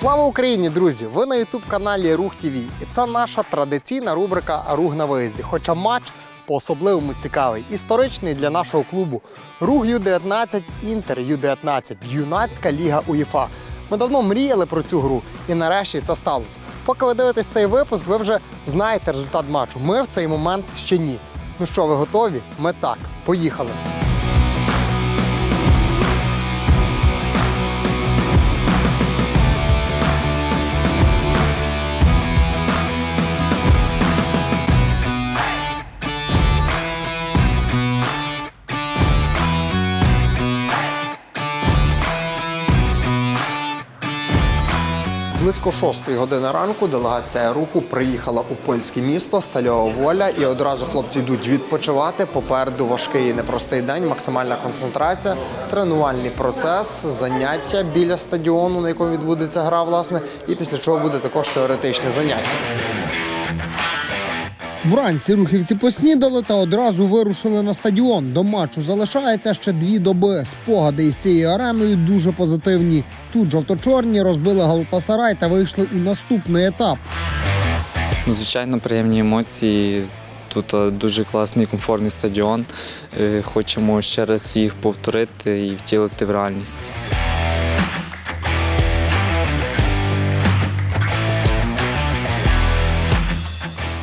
Слава Україні, друзі! Ви на ютуб каналі Рух ТВ. І це наша традиційна рубрика Рух на виїзді. Хоча матч по-особливому цікавий, історичний для нашого клубу. Рух Ю-19, Інтер Ю-19, юнацька ліга УЄФА. Ми давно мріяли про цю гру, і нарешті це сталося. Поки ви дивитесь цей випуск, ви вже знаєте результат матчу. Ми в цей момент ще ні. Ну що, ви готові? Ми так. Поїхали. Близько шостої години ранку делегація руху приїхала у польське місто Стальова Воля, і одразу хлопці йдуть відпочивати. Попереду важкий і непростий день, максимальна концентрація, тренувальний процес, заняття біля стадіону, на якому відбудеться гра, власне, і після чого буде також теоретичне заняття. Вранці рухівці поснідали та одразу вирушили на стадіон. До матчу залишається ще дві доби. Спогади із цією ареною дуже позитивні. Тут жовто-чорні розбили Галатасарай та вийшли у наступний етап. Звичайно, приємні емоції. Тут е, дуже класний комфортний стадіон. Е, Хочемо ще раз їх повторити і втілити в реальність.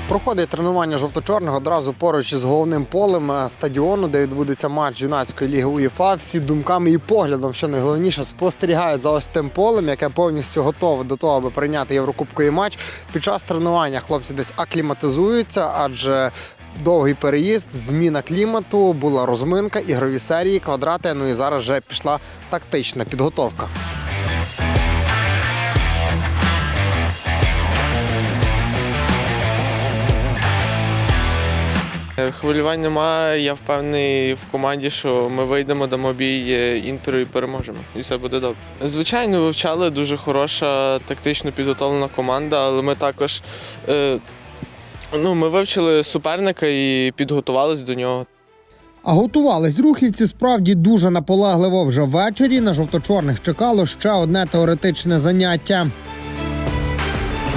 Проходить тренування жовто-чорного одразу поруч із головним полем е, стадіону, де відбудеться матч юнацької ліги УЄФА. Всі думками і поглядом, що найголовніше, спостерігають за ось тим полем, яке повністю готове до того, аби прийняти єврокубковий матч. Під час тренування хлопці десь акліматизуються, адже довгий переїзд, зміна клімату, була розминка, ігрові серії, квадрати. Ну і зараз вже пішла тактична підготовка. Хвилювань немає. Я впевнений в команді, що ми вийдемо дамо бій е, інтеру і переможемо. І все буде добре. Звичайно, вивчали дуже хороша тактично підготовлена команда, але ми також е, ну, ми вивчили суперника і підготувалися до нього. А готувались рухівці справді дуже наполегливо. Вже ввечері на жовто-чорних чекало ще одне теоретичне заняття.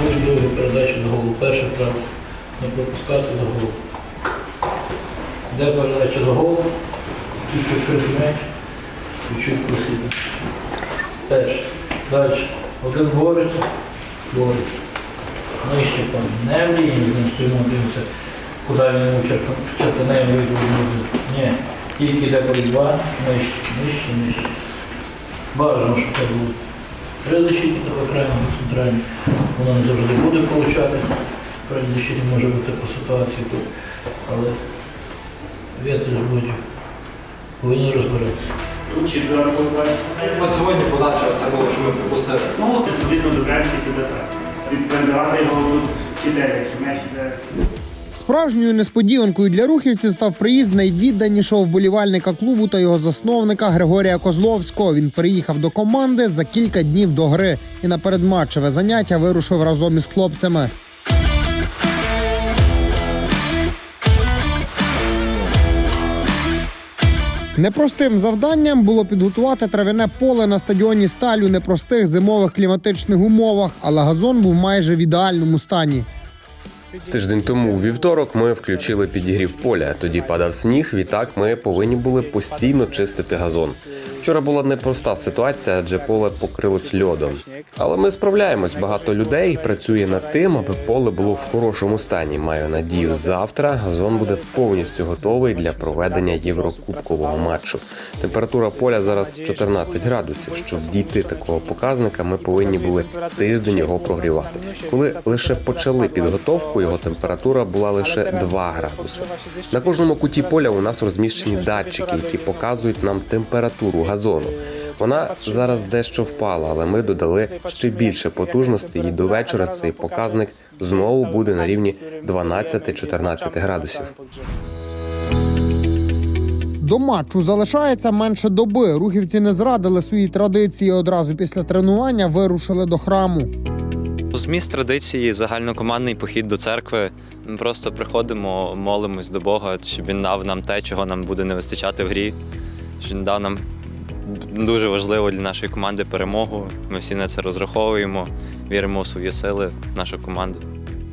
Другий другий передача на голову. Перша прав не пропускати на голову. Де передача на голову, тільки м'яч, чуть-чуть просити. Перше. Далі. Один бореться, бореться. Нижче там не вліє, він стоїмо дивимося, куди він йому черпане вийде. Ні. Тільки йде боротьба, нижче, нижче, нижче. Бажано, щоб це було. Три защитника в окремо центральні. Воно не завжди буде получати. При защиті може бути по ситуації. Але вітер буде. Повинні розбиратися. Тут четверо От сьогодні подача це було, що ми пропустили. Ну, відповідно до графіки так. Відповідати його тут чотири, якщо м'яч іде. Справжньою несподіванкою для рухівців став приїзд найвідданішого вболівальника клубу та його засновника Григорія Козловського. Він приїхав до команди за кілька днів до гри і на передматчеве заняття вирушив разом із хлопцями. Непростим завданням було підготувати травяне поле на стадіоні сталь у непростих зимових кліматичних умовах, але газон був майже в ідеальному стані. Тиждень тому у вівторок ми включили підігрів поля. Тоді падав сніг. Відтак ми повинні були постійно чистити газон. Вчора була непроста ситуація, адже поле покрилось льодом. Але ми справляємось. Багато людей працює над тим, аби поле було в хорошому стані. Маю надію, завтра газон буде повністю готовий для проведення єврокубкового матчу. Температура поля зараз 14 градусів. Щоб дійти такого показника, ми повинні були тиждень його прогрівати. Коли лише почали підготовку, його температура була лише 2 градуси. На кожному куті поля у нас розміщені датчики, які показують нам температуру газону. Вона зараз дещо впала, але ми додали ще більше потужності, і до вечора цей показник знову буде на рівні 12-14 градусів. До матчу залишається менше доби. Рухівці не зрадили свої традиції. Одразу після тренування вирушили до храму. Зміст традиції загальнокомандний похід до церкви. Ми просто приходимо, молимось до Бога, щоб він дав нам те, чого нам буде не вистачати в грі, щоб він дав нам Дуже важливо для нашої команди перемогу. Ми всі на це розраховуємо, віримо в свої сили, в нашу команду.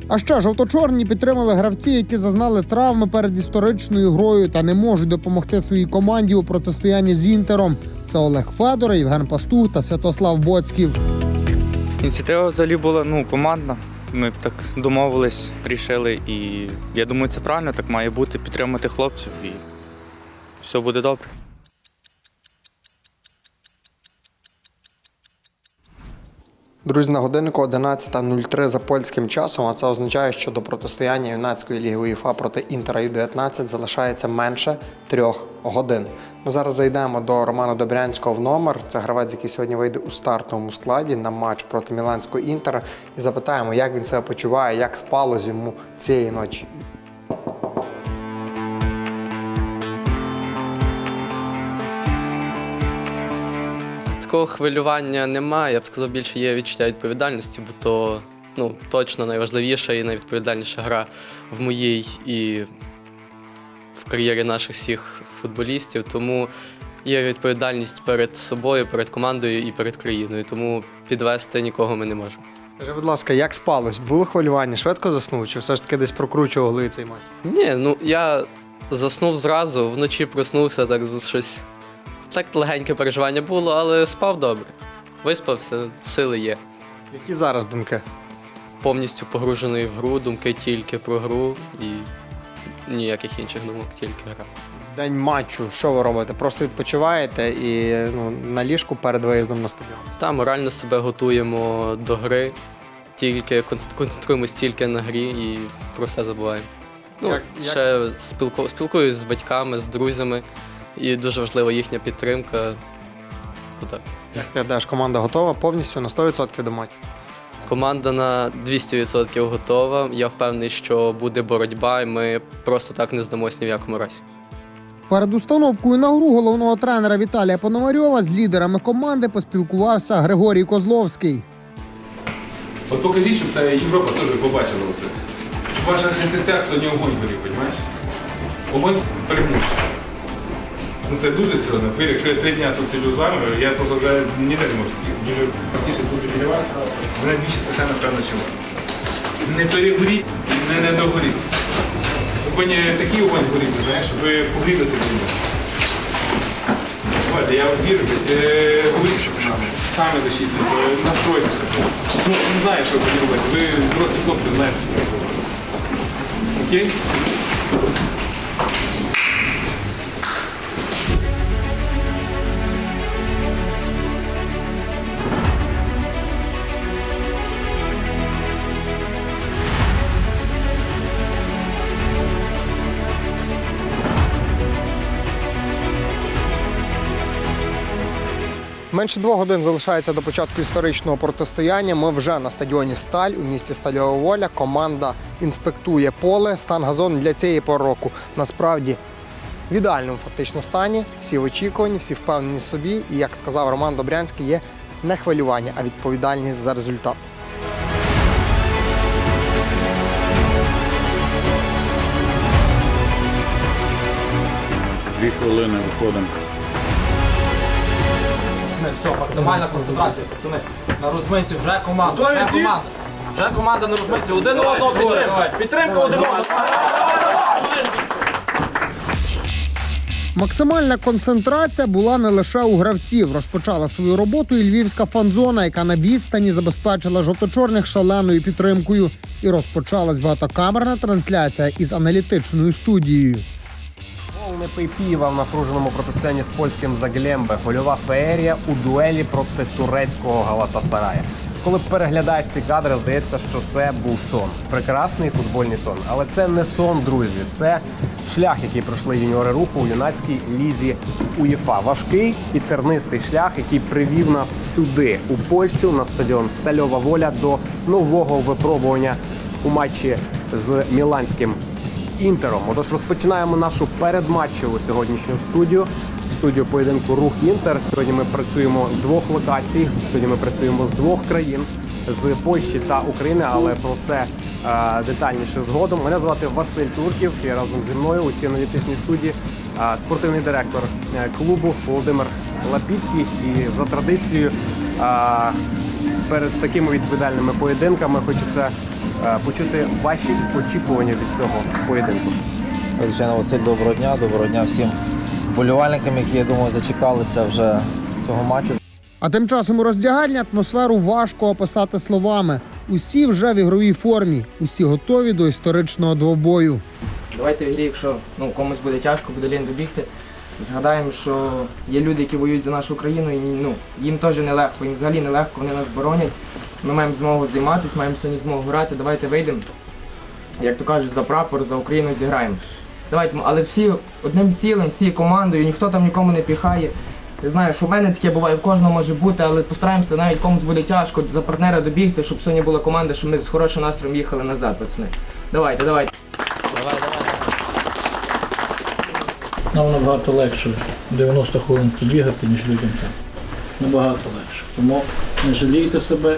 А ще жовто-чорні підтримали гравці, які зазнали травми перед історичною грою та не можуть допомогти своїй команді у протистоянні з інтером. Це Олег Федор, Євген Пастух та Святослав Боцьків. Ініціатива взагалі була ну, командна. Ми так домовились, рішили, і я думаю, це правильно, так має бути підтримати хлопців і все буде добре. Друзі, на годиннику 11.03 за польським часом, а це означає, що до протистояння юнацької ліги УЄФА проти Інтера Ю-19 залишається менше трьох годин. Ми зараз зайдемо до Романа Добрянського в номер. Це гравець, який сьогодні вийде у стартовому складі на матч проти Міланського Інтера, і запитаємо, як він себе почуває, як спалось йому цієї ночі. Такого хвилювання немає. Я б сказав, більше є відчуття відповідальності, бо то ну, точно найважливіша і найвідповідальніша гра в моїй і в кар'єрі наших всіх футболістів. Тому є відповідальність перед собою, перед командою і перед країною. Тому підвести нікого ми не можемо. Скажи, будь ласка, як спалось? Було хвилювання? Швидко заснув? Чи все ж таки десь прокручували цей матч? Ні, ну я заснув зразу, вночі проснувся, так з- щось. Так легеньке переживання було, але спав добре. Виспався, сили є. Які зараз думки? повністю погружений в гру, думки тільки про гру і ніяких інших думок, тільки гра. День матчу, що ви робите? Просто відпочиваєте і ну, на ліжку перед виїздом на стадіон. Та морально себе готуємо до гри, тільки конц- концентруємось тільки на грі і про все забуваємо. Ну, Як- як- ще спілку, спілкуюсь з батьками, з друзями, і дуже важлива їхня підтримка. Отак. Як ти йдеш, команда готова повністю на 100% до матчу. Команда на 200% готова. Я впевнений, що буде боротьба, і ми просто так не здамось ні в якому разі. Перед установкою на гру головного тренера Віталія Пономарьова з лідерами команди поспілкувався Григорій Козловський. От покажіть, щоб та Європа теж побачила це. Щоб в ваших серцях сьогодні огонь горів, розумієш? Огонь переможця. Ну це дуже серйозно. Повір, якщо я три дні тут сиджу з вами, я просто ніде не можу сидіти. Дуже простіше бути біля вас, мене більше це напевно, вас. Не перегоріть, не недогоріть. Огонь такий огонь горів, знаєш, ви погрілися нього. Давайте, я вас вірю. Е, Говоріть, що саме дощіться, настройтеся. Ну, не знаю, що ви робити. Ви просто хлопці знаєте, що робити. Окей? Менше двох годин залишається до початку історичного протистояння. Ми вже на стадіоні Сталь у місті Стальова Воля. Команда інспектує поле. Стан газону для цієї пори року насправді в ідеальному фактично стані. Всі в очікуванні, всі впевнені собі. І як сказав Роман Добрянський, є не хвилювання, а відповідальність за результат. Дві хвилини виходимо. Пацани, все, максимальна концентрація, пацани. На розминці вже команда, вже команда. Вже команда на розминці. Один одного підтримка. Підтримка один одного. Максимальна концентрація була не лише у гравців. Розпочала свою роботу і львівська фан-зона, яка на відстані забезпечила жовто-чорних шаленою підтримкою. І розпочалась багатокамерна трансляція із аналітичною студією. Гол не Пейпієва в напруженому протистоянні з польським Заглембе. Гольова феерія у дуелі проти турецького Галатасарая. Коли переглядаєш ці кадри, здається, що це був сон. Прекрасний футбольний сон. Але це не сон, друзі. Це шлях, який пройшли юніори руху у юнацькій лізі УЄФА. Важкий і тернистий шлях, який привів нас сюди, у Польщу, на стадіон Стальова Воля до нового випробування у матчі з міланським інтером. Отож розпочинаємо нашу передматчеву сьогоднішню студію. Студію поєдинку Рух Інтер. Сьогодні ми працюємо з двох локацій. Сьогодні ми працюємо з двох країн з Польщі та України, але про все е, детальніше згодом. Мене звати Василь Турків. І разом зі мною у цій аналітичній студії е, спортивний директор е, клубу Володимир Лапіцьких. І за традицією а, перед такими відповідальними поєдинками хочеться почути ваші очікування від цього поєдинку. Звичайно, Василь, доброго дня, доброго дня всім вболівальникам, які, я думаю, зачекалися вже цього матчу. А тим часом у роздягальні атмосферу важко описати словами. Усі вже в ігровій формі, усі готові до історичного двобою. Давайте в грі, якщо ну, комусь буде тяжко, буде лінь добігти, згадаємо, що є люди, які воюють за нашу країну, і ну, їм теж нелегко, їм взагалі нелегко, вони нас боронять. Ми маємо змогу займатися, маємо сьогодні змогу грати. Давайте вийдемо, як то кажуть, за прапор, за Україну зіграємо. Давайте, але всі одним цілим, всі командою, ніхто там нікому не піхає. Я знаю, що в мене таке буває, в кожного може бути, але постараємося навіть комусь буде тяжко за партнера добігти, щоб сьогодні була команда, щоб ми з хорошим настроєм їхали назад, пацани. Давайте, давайте. Нам набагато легше 90 хвилин побігати, ніж людям там. Набагато легше. Тому не жалійте себе,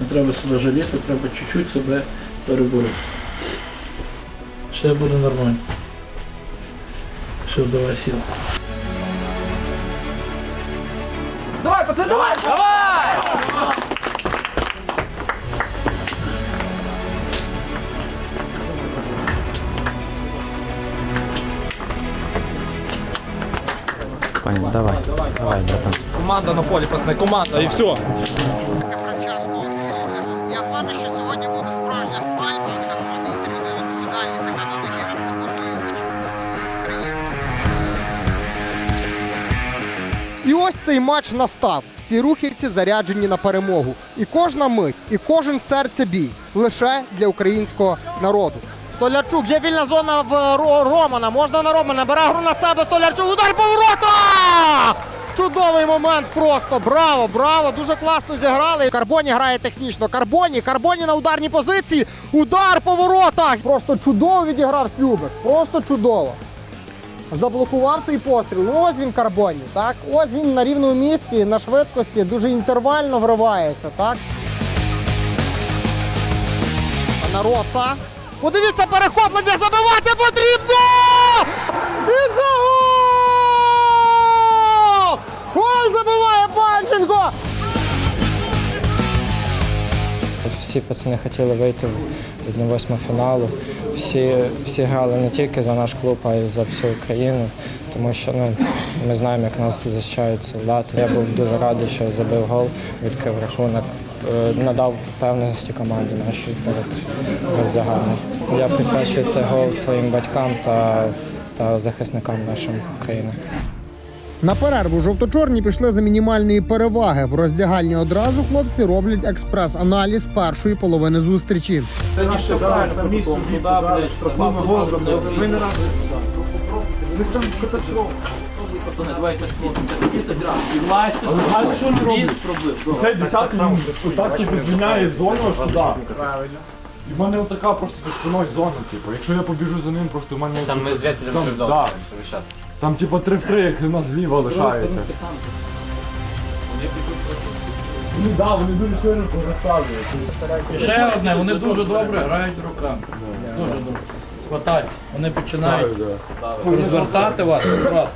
не треба себе жаліти, треба чуть-чуть себе переборити. Все буде нормально. Все, давай сіл. Давай, пацани, давай! Давай! Давай, давай, давай, братан. Команда на полі, пацани, команда і все. Я впевнений, що сьогодні буде справжня сталь ставника команди Інтер віддає відповідальність, яка також за чемпіон своєї країни. І ось цей матч настав. Всі рухівці заряджені на перемогу. І кожна мить, і кожен серце бій лише для українського народу. Столярчук, є вільна зона в Романа. Можна на Романа. Бере гру на себе. Столярчук. Удар по воротах! Чудовий момент просто. Браво, браво! Дуже класно зіграли. Карбоні грає технічно. Карбоні, Карбоні на ударній позиції. Удар по воротах. Просто чудово відіграв Слюбик. Просто чудово. Заблокував цей постріл. Ну ось він Карбоні. Так, ось він на рівному місці, на швидкості, дуже інтервально вривається. Так. Нароса. Подивіться, перехоплення забивати потрібно! І це гол! Гол забиває Панченко! Всі пацани хотіли вийти в 1-8 фіналу. Всі, всі грали не тільки за наш клуб, а й за всю Україну, тому що ну, ми знаємо, як нас захищають солдати. Я був дуже радий, що забив гол, відкрив рахунок, надав впевненості команді нашій перед роздягальною. Я присвячую цей гол своїм батькам та, та захисникам нашої країни. На перерву жовто-чорні пішли за мінімальної переваги. В роздягальні одразу хлопці роблять експрес-аналіз першої половини зустрічі. Самі собі штрафними гол забили. Ми не раді. Там катастрофа. Пацани, давайте і власне, Але знаєте, що вони роблять? проблем. Цей десятий отак тобі звільняє зону аж туди. І в мене отака просто за спиною зона, типу. Якщо я побіжу за ним, просто в мене... Там ми з вятелем да. весь час. Там типу 3 в 3, як у нас зліва лишається. Ну да, вони дуже сильно повертають. Ще одне, вони дуже добре грають руками. Дуже добре. Хватать. Вони починають розвертати вас. брат.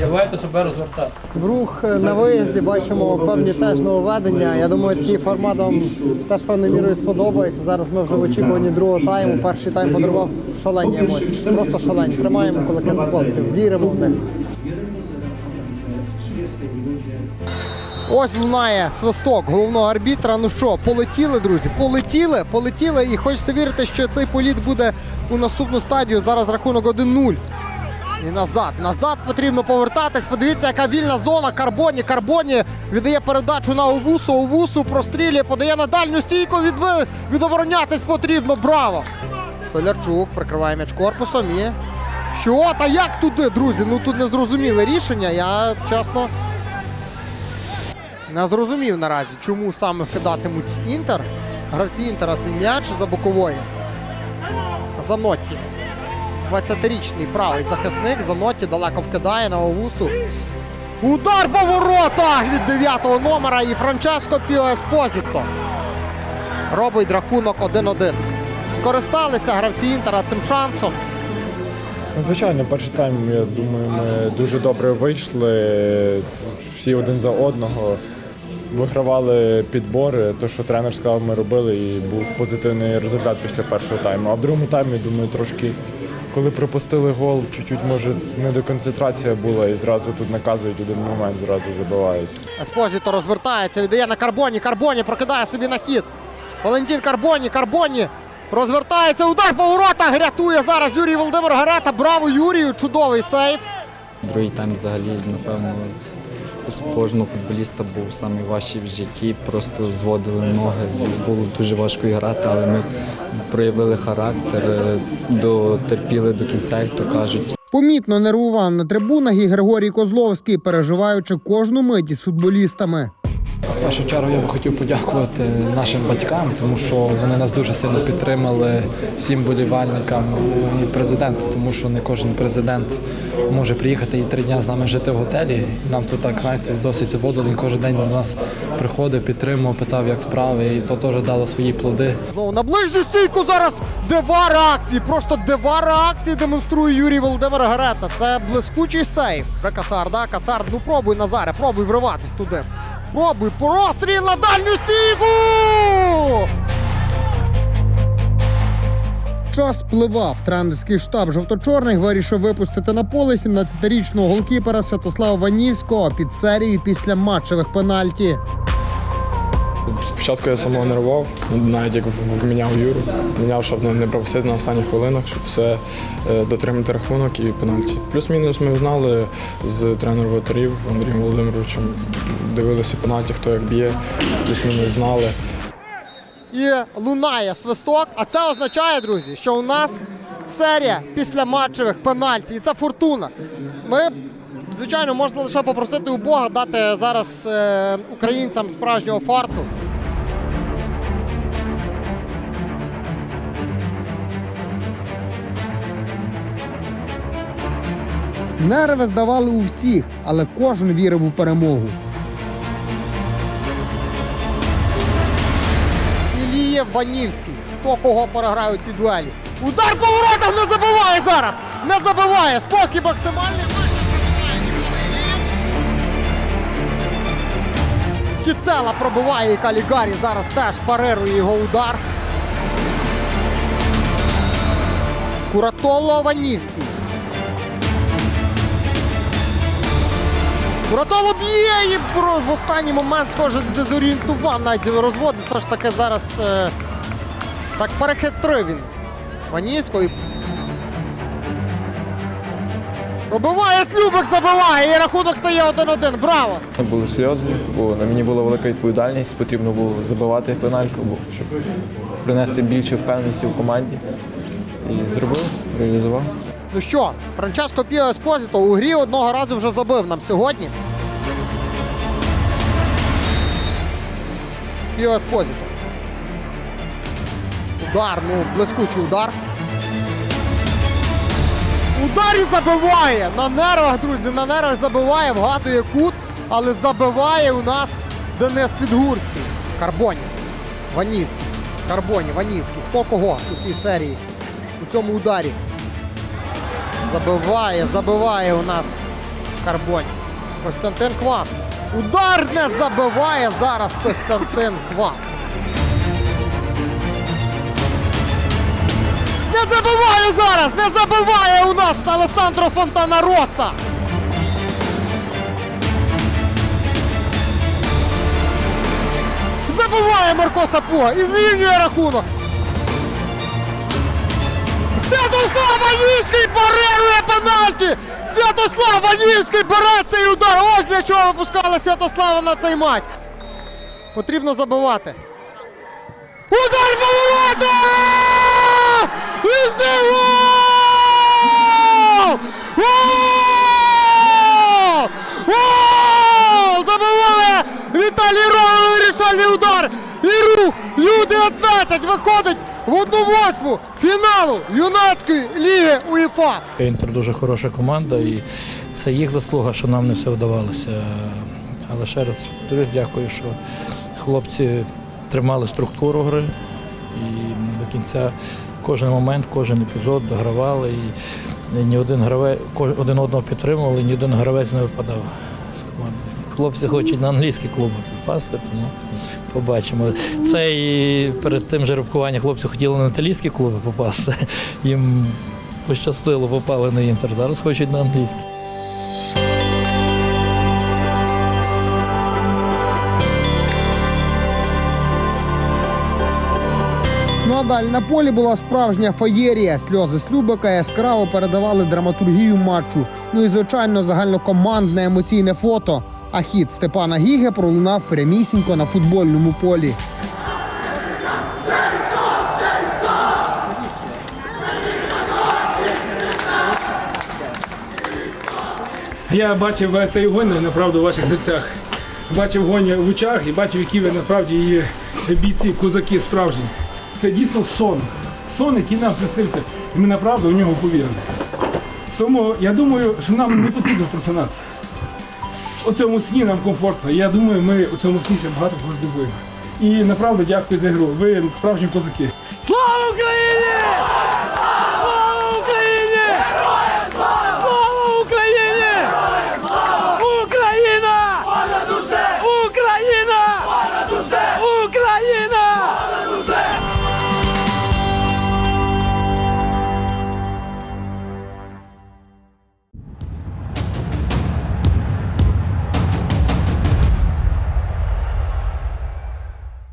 Давайте себе розвертати. В рух на виїзді бачимо певні теж нововведення. Я думаю, такий формат вам теж певною мірою сподобається. Зараз ми вже в очікуванні другого тайму. Перший тайм подарував шалені емоції. Просто шалені. Тримаємо за хлопців, віримо в них. Ось лунає свисток головного арбітра. Ну що, полетіли, друзі? Полетіли, полетіли. І хочеться вірити, що цей політ буде у наступну стадію. Зараз рахунок 1-0. І назад. Назад потрібно повертатись. Подивіться, яка вільна зона. Карбоні. Карбоні віддає передачу на Овусу. Овусу прострілює, подає на дальню стійку. Відби... Відоборонятись потрібно. Браво! Столярчук прикриває м'яч корпусом і. Що? Та як туди, друзі? Ну тут не зрозуміле рішення. Я чесно. Не зрозумів наразі, чому саме вкидатимуть Інтер. Гравці Інтера цей м'яч за бокової. Занотті. 20-річний правий захисник. Занотті далеко вкидає на Овусу. Удар по воротах від 9-го номера і Франческо Піо Еспозіто. Робить рахунок 1-1. Скористалися гравці Інтера цим шансом. Ну, Звичайно, перший тайм, я думаю, ми дуже добре вийшли. Всі один за одного. Вигравали підбори. То, що тренер сказав, ми робили, і був позитивний результат після першого тайму. А в другому таймі, думаю, трошки, коли пропустили гол, чуть-чуть, може, не до концентрація була, і зразу тут наказують один момент, зразу забивають. Еспозіто розвертається, віддає на Карбоні. Карбоні прокидає собі на хід. Валентин Карбоні, Карбоні розвертається. Удар по воротах. Рятує зараз Юрій Володимир Гарета. Браво Юрію! Чудовий сейф. Другий тайм взагалі, напевно, у кожного футболіста був найважчий в житті. Просто зводили ноги. Було дуже важко грати, але ми проявили характер, е, дотерпіли до кінця, як то кажуть. Помітно нервував на трибунах і Григорій Козловський, переживаючи кожну мить із футболістами. Першу чергу я би хотів подякувати нашим батькам, тому що вони нас дуже сильно підтримали, всім болівальникам і президенту, тому що не кожен президент може приїхати і три дні з нами жити в готелі. Нам тут так знаєте досить заводили. Він кожен день до нас приходив, підтримував, питав, як справи, і то теж дало свої плоди. Знову на ближню стійку зараз дива реакції. Просто дива реакції демонструє Юрій Володимир Гарета. Це блискучий сейф. Касар, да? Касар, ну пробуй Назаре, пробуй вриватись туди. Пробуй простріл на дальню стійку! Час пливав. Тренерський штаб жовто-чорних вирішив випустити на поле 17-річного голкіпера Святослава Ванівського під серію після матчевих пенальті. Спочатку я самого нервував, навіть як вміняв Юру. Міняв, щоб не пропустити на останніх хвилинах, щоб все е, дотримати рахунок і пенальті. Плюс-мінус ми знали з тренером вратарів Андрієм Володимировичем. Дивилися пенальті, хто як б'є, плюс-мінус знали. і лунає свисток. А це означає, друзі, що у нас серія після матчевих пенальті. І це фортуна. Ми, звичайно, можна лише попросити у Бога дати зараз е, українцям справжнього фарту. Нерви здавали у всіх, але кожен вірив у перемогу. Ілієв Ванівський. Хто кого переграє у цій дуелі? Удар по воротах не забиває зараз! Не забиває! Спокій максимальний. Вище пробиває Нікола Ілієв. Кітела пробиває і Калігарі зараз теж парирує його удар. Куратоло Ванівський. Куратоло б'є і в останній момент, схоже, дезорієнтував, навіть розводиться ж таке зараз. Е, так перехитрив він Ванівського. і Пробиває Слюбик, забиває, і рахунок стає 1-1. Браво! Були сльози, бо на мені була велика відповідальність, потрібно було забивати пенальку, бо щоб принести більше впевненості в команді. І зробив, реалізував. Ну що, Франческо Піо Еспозіто у грі одного разу вже забив нам сьогодні. Піо Еспозіто. Удар, ну, блискучий удар. Удар і забиває! На нервах, друзі, на нервах забиває, вгадує кут, але забиває у нас Денис Підгурський. Карбоні. Ванівський. Карбоні, Ванівський. Хто кого у цій серії? У цьому ударі? Забиває, забиває у нас Карбонь. Костянтин Квас. Удар не забиває зараз Костянтин Квас. Не забиває зараз! Не забиває у нас Алесандро Фонтана Роса. Забиває Марко Сапуга і зрівнює рахунок. Святослав Ванівський парирує пенальті! Святослав Ванівський бере цей удар! Ось для чого випускали Святослава на цей матч. Потрібно забивати. Удар по воротах! Гол! Гол! Гол! Забиває Віталій Роман вирішальний удар! І рух Ю-19 виходить в одну восьму фіналу юнацької ліги УЄФА. Інтер дуже хороша команда, і це їх заслуга, що нам не все вдавалося. Але ще раз дуже дякую, що хлопці тримали структуру гри і до кінця кожен момент, кожен епізод догравали. І ні один гравець один одного підтримували, ні один гравець не випадав. Хлопці хочуть на англійські клуби попасти, тому побачимо. Це і перед тим жеребкуванням хлопці хотіли на італійські клуби попасти. Їм пощастило, попали на інтер. Зараз хочуть на англійські. Далі на полі була справжня феєрія. Сльози Слюбика яскраво передавали драматургію матчу. Ну і звичайно, загальнокомандне емоційне фото. А хід Степана Гіге пролунав прямісінько на футбольному полі. Я бачив е, цей огонь направду у ваших серцях. Бачив огонь в очах і бачив, які ви насправді є бійці, козаки справжні. Це дійсно сон. Сон, який нам приснився, і ми направду в нього повірили. Тому я думаю, що нам не потрібно просинатися. У цьому сні нам комфортно. Я думаю, ми у цьому сні ще багато кого здобуємо. І направду дякую за гру. Ви справжні козаки. Слава Україні!